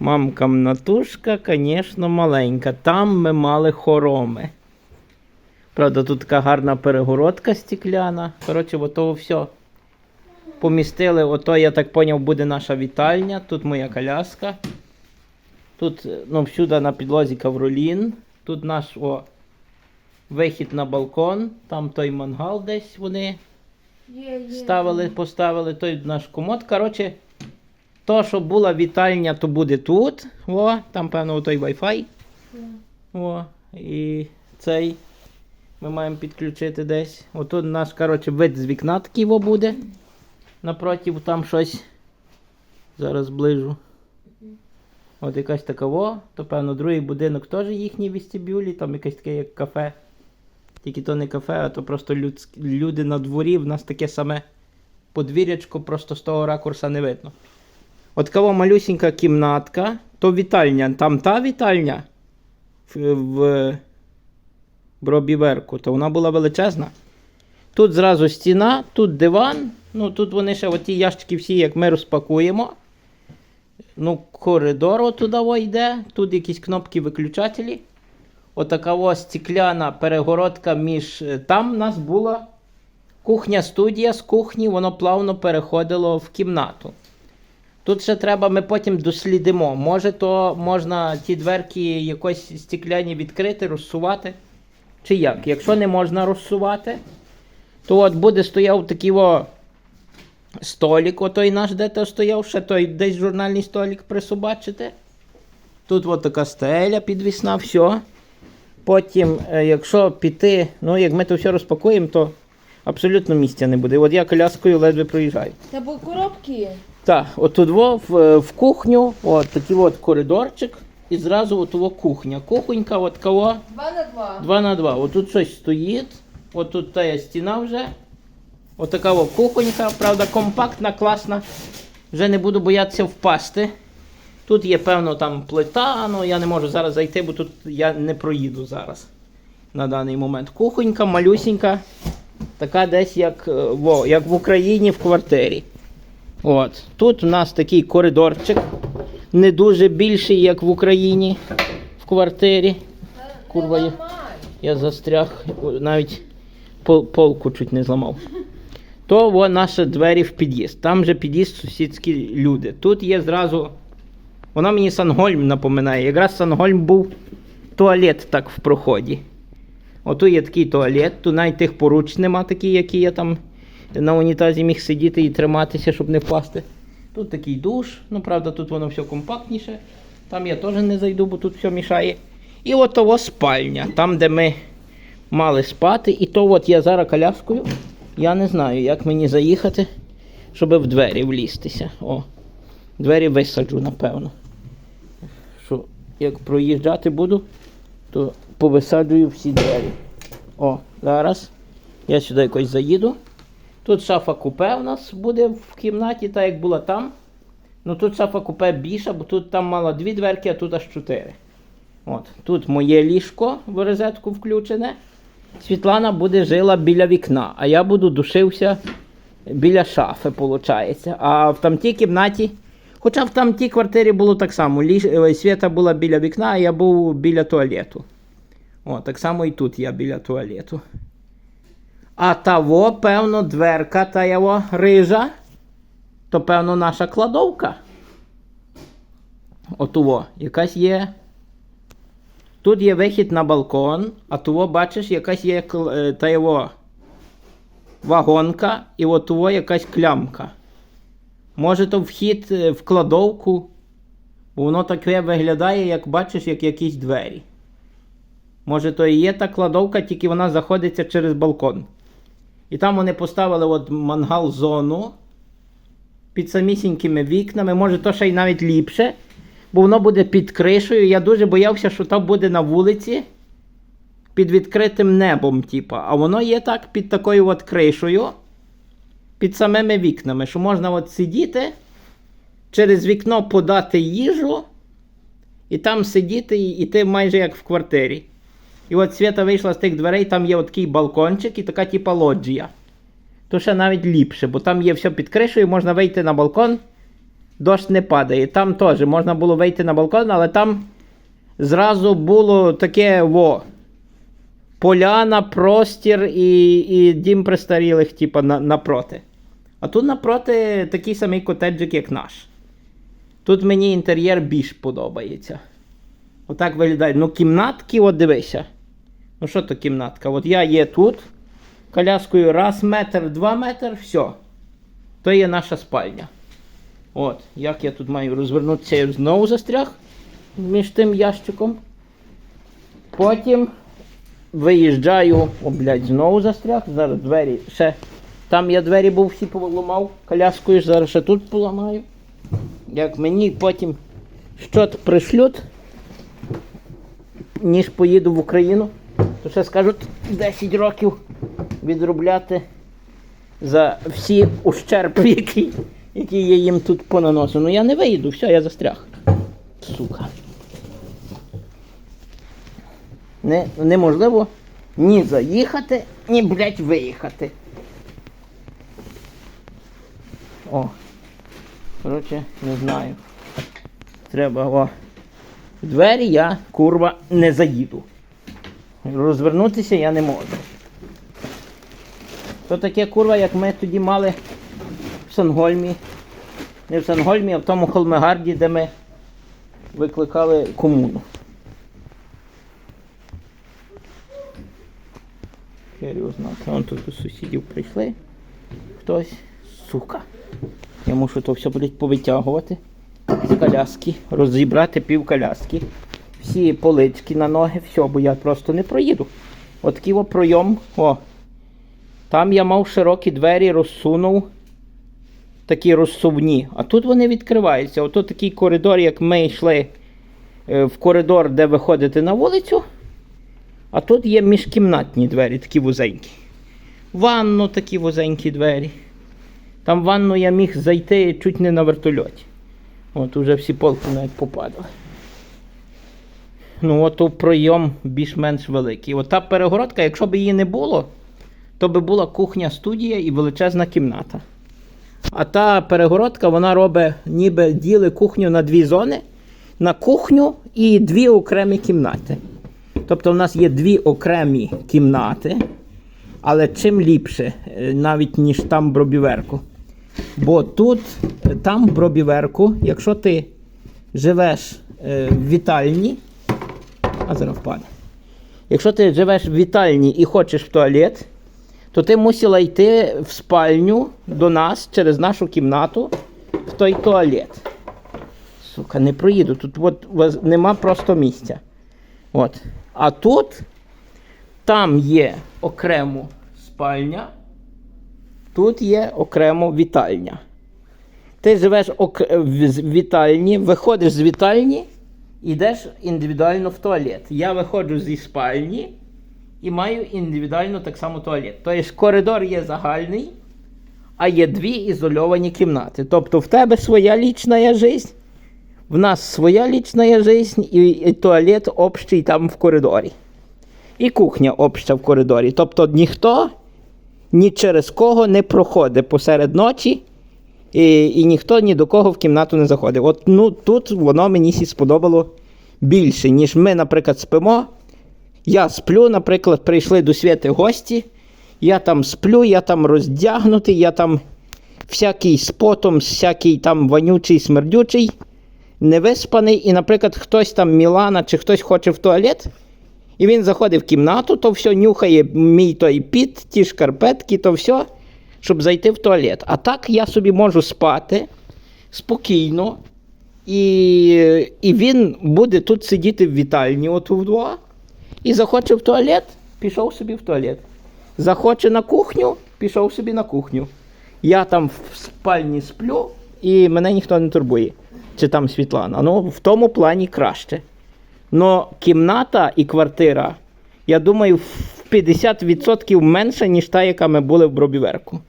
Мамка натушка, звісно, маленька. Там ми мали хороми. Правда, тут така гарна перегородка стекляна. Коротше, ото все. Помістили, ото, я так поняв, буде наша вітальня. Тут моя коляска. Тут, е, ну, всюди на підлозі ковролін. Тут наш о, вихід на балкон. Там той мангал десь вони Є, є. ставили, поставили той наш комод. Коротше, то, що була вітальня, то буде тут. О, там, певно, той Wi-Fi. О, і цей ми маємо підключити десь. Отут наш, коротше, вид з вікна такий буде. Напротив там щось. Зараз ближу. От якась така во, то певно другий будинок теж їхній вестибюлі, там якесь таке як кафе. Тільки то не кафе, а то просто людськ- люди на дворі. В нас таке саме подвір'ячко, просто з того ракурса не видно. От кого малюсінька кімнатка, то вітальня. Там та вітальня в, в Бробіверку, то вона була величезна. Тут зразу стіна, тут диван. Ну тут вони ще оті ящики всі, як ми розпакуємо. Ну, коридор туди йде, тут якісь кнопки виключателі. Отака ось стекляна перегородка між. е, Там в нас була кухня-студія з кухні, воно плавно переходило в кімнату. Тут ще треба, ми потім дослідимо. Може, то можна ті дверки якось стекляні відкрити, розсувати. Чи як? Якщо не можна розсувати, то от буде стояв такий о столик, отой наш, де то стояв, ще той десь журнальний столик присобачити. Тут от така стеля підвісна, все. Потім, е, якщо піти, ну як ми то все розпакуємо, то абсолютно місця не буде. От я коляскою ледве проїжджаю. Та бо коробки. Так, отут во, в, в кухню, от такий от коридорчик, і зразу от во кухня. Кухонька, от кого? Два на два. 2 на 2. Отут щось стоїть, отут та стіна вже. Отака от кухонька, правда, компактна, класна. Вже не буду боятися впасти. Тут є, певно, там плита, ну я не можу зараз зайти, бо тут я не проїду зараз на даний момент. Кухонька, малюсінька, така десь як, е, во, як в Україні в квартирі. От. Тут у нас такий коридорчик, не дуже більший, як в Україні в квартирі. Курва, я, я застряг, навіть пол, полку чуть не зламав. То во наші двері в під'їзд. Там же під'їзд сусідські люди. Тут є зразу. Воно мені Сангольм напоминає. Якраз Сангольм був туалет так в проході. Ото є такий туалет, тут навіть тих поруч нема такі, які я там на унітазі міг сидіти і триматися, щоб не впасти. Тут такий душ, ну правда, тут воно все компактніше. Там я теж не зайду, бо тут все мішає. І от того спальня, там, де ми мали спати. І то от я зараз коляскою. Я не знаю, як мені заїхати, щоб в двері влізтися. О, двері висаджу, напевно. Що, як проїжджати буду, то повисаджую всі двері. О, зараз. Я сюди якось заїду. Тут шафа купе у нас буде в кімнаті, так як була там. Ну тут шафа купе більша, бо тут там мало дві дверки, а тут аж чотири. От. Тут моє ліжко в розетку включене. Світлана буде жила біля вікна, а я буду душився біля шафи, виходить. А в тамтій кімнаті, хоча в тамтій квартирі було так само. Ліж... Свята була біля вікна, а я був біля туалету. О, так само і тут я біля туалету. А того, певно, дверка та його рижа, то, певно, наша кладовка. Отуво, якась є. Тут є вихід на балкон, а того, бачиш, якась є е, та його вагонка, і от того якась клямка. Може, то вхід е, в кладовку, воно таке виглядає, як бачиш, як якісь двері. Може, то і є та кладовка, тільки вона заходиться через балкон. І там вони поставили от мангал зону під самісінькими вікнами. Може, то ще й навіть ліпше, бо воно буде під кришею. Я дуже боявся, що там буде на вулиці під відкритим небом, типа. А воно є так під такою от кришею, під самими вікнами, що можна от сидіти, через вікно подати їжу, і там сидіти, і ти майже як в квартирі. І от Свята вийшла з тих дверей, там є такий балкончик і така типа лоджія. То ще навіть ліпше, бо там є все під кришею, можна вийти на балкон, дощ не падає. Там теж можна було вийти на балкон, але там зразу було таке во. Поляна, простір і, і дім престарілих, типу, на, напроти. А тут напроти такий самий котеджик, як наш. Тут мені інтер'єр більш подобається. Отак виглядає. Ну, кімнатки, от дивися. Ну, що то кімнатка? От я є тут. Коляскою раз метр, два метр, все. То є наша спальня. От, як я тут маю розвернутися, я знову застряг між тим ящиком. Потім виїжджаю, о, блядь, знову застряг. Зараз двері ще. Там я двері був всі поламав коляскою, зараз ще тут поламаю. Як мені потім щось пришлють, ніж поїду в Україну, то ще скажуть 10 років відробляти за всі ущерб, які, які я їм тут понаносив. Ну я не виїду, все, я застряг. Сука. Не, неможливо ні заїхати, ні, блядь, виїхати. О. Коротше, не знаю. Треба, о. В двері я, курва, не заїду. Розвернутися я не можу. То таке курва, як ми тоді мали в Сангольмі. Не в Сангольмі, а в тому Холмегарді, де ми викликали комуну. Знати. Вон тут у сусідів прийшли. Хтось. Сука. Я мушу то все повитягувати з коляски, розібрати пів коляски. Всі полички на ноги, все, бо я просто не проїду. От о пройом. О. Там я мав широкі двері, розсунув. Такі розсувні. А тут вони відкриваються. Ото такий коридор, як ми йшли е, в коридор, де виходити на вулицю. А тут є міжкімнатні двері, такі вузенькі. Ванну такі вузенькі двері. Там в ванну я міг зайти чуть не на вертольоті. От уже всі полки навіть попадали. Ну, от пройом більш-менш великий. От та перегородка, якщо б її не було, то би була кухня, студія і величезна кімната. А та перегородка, вона робить, ніби діли кухню на дві зони, на кухню і дві окремі кімнати. Тобто в нас є дві окремі кімнати, але чим ліпше, е, навіть ніж там Бробіверку. Бо тут, е, там Бробіверку, якщо ти живеш е, в вітальні, а. Якщо ти живеш в вітальні і хочеш в туалет, то ти мусила йти в спальню до нас через нашу кімнату в той туалет. Сука, не проїду. Тут от, воз- нема просто місця. От. А тут там є окремо спальня, тут є окремо вітальня. Ти живеш в вітальні, виходиш з вітальні, йдеш індивідуально в туалет. Я виходжу зі спальні і маю індивідуально так само туалет. Тобто коридор є загальний, а є дві ізольовані кімнати. Тобто в тебе своя лічна життя, в нас своя лічна і, і туалет общий там в коридорі. І кухня обща в коридорі. Тобто ніхто ні через кого не проходить посеред ночі, і, і ніхто ні до кого в кімнату не заходить. От ну, тут воно мені сподобало більше, ніж ми, наприклад, спимо. Я сплю, наприклад, прийшли до святи гості. Я там сплю, я там роздягнутий, я там всякий з потом, всякий там вонючий, смердючий невиспаний, і, наприклад, хтось там Мілана чи хтось хоче в туалет, і він заходить в кімнату, то все нюхає мій той піт, ті шкарпетки, то все, щоб зайти в туалет. А так я собі можу спати спокійно, і, і він буде тут сидіти в вітальні, от вдва, і захоче в туалет, пішов собі в туалет. Захоче на кухню, пішов собі на кухню. Я там в спальні сплю, і мене ніхто не турбує. Чи там Світлана. Ну, в тому плані краще. Но кімната і квартира, я думаю, в 50% менше, ніж та, яка ми були в Бробіверку.